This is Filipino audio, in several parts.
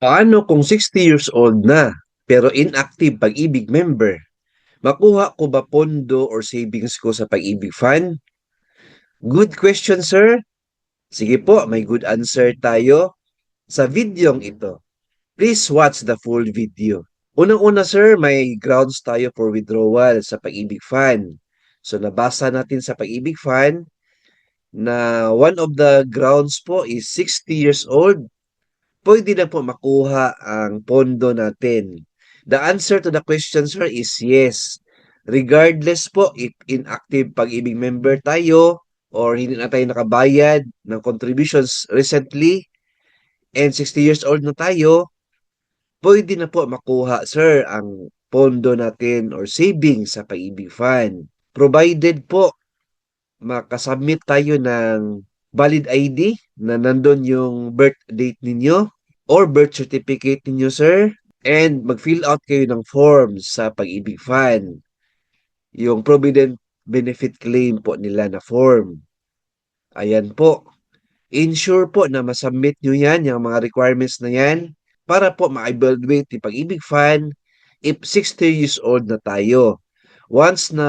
Paano kung 60 years old na pero inactive pag-ibig member? Makuha ko ba pondo or savings ko sa pag-ibig fund? Good question, sir. Sige po, may good answer tayo sa videong ito. Please watch the full video. Unang-una, sir, may grounds tayo for withdrawal sa pag-ibig fund. So, nabasa natin sa pag-ibig fund na one of the grounds po is 60 years old pwede na po makuha ang pondo natin? The answer to the question, sir, is yes. Regardless po if inactive pag-ibig member tayo or hindi na tayo nakabayad ng contributions recently and 60 years old na tayo, pwede na po makuha, sir, ang pondo natin or savings sa pag-ibig fund. Provided po makasubmit tayo ng valid ID na nandun yung birth date ninyo or birth certificate ninyo, sir. And mag-fill out kayo ng forms sa pag-ibig fund. Yung provident benefit claim po nila na form. Ayan po. Ensure po na masubmit nyo yan, yung mga requirements na yan, para po ma-evaluate yung pag-ibig fund if 60 years old na tayo. Once na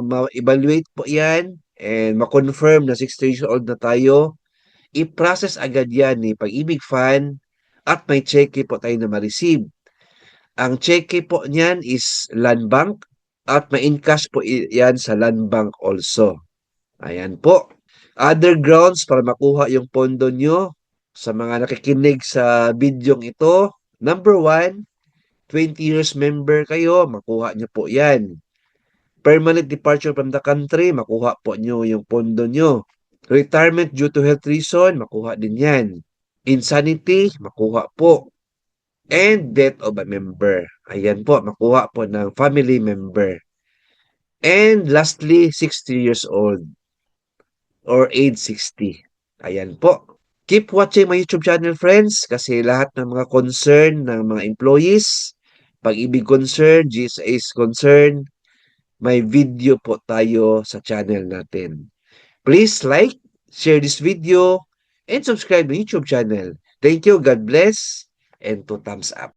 ma-evaluate po yan, and ma-confirm na 60 years old na tayo, i-process agad yan ni Pag-ibig Fund at may cheque po tayo na ma-receive. Ang cheque po niyan is land bank at ma-encash po yan sa land bank also. Ayan po. Other grounds para makuha yung pondo nyo sa mga nakikinig sa bidyong ito. Number one, 20 years member kayo, makuha nyo po yan permanent departure from the country, makuha po nyo yung pondo nyo. Retirement due to health reason, makuha din yan. Insanity, makuha po. And death of a member. Ayan po, makuha po ng family member. And lastly, 60 years old or age 60. Ayan po. Keep watching my YouTube channel, friends, kasi lahat ng mga concern ng mga employees, pag-ibig concern, GSA is concern, may video po tayo sa channel natin. Please like, share this video, and subscribe to YouTube channel. Thank you, God bless, and two thumbs up.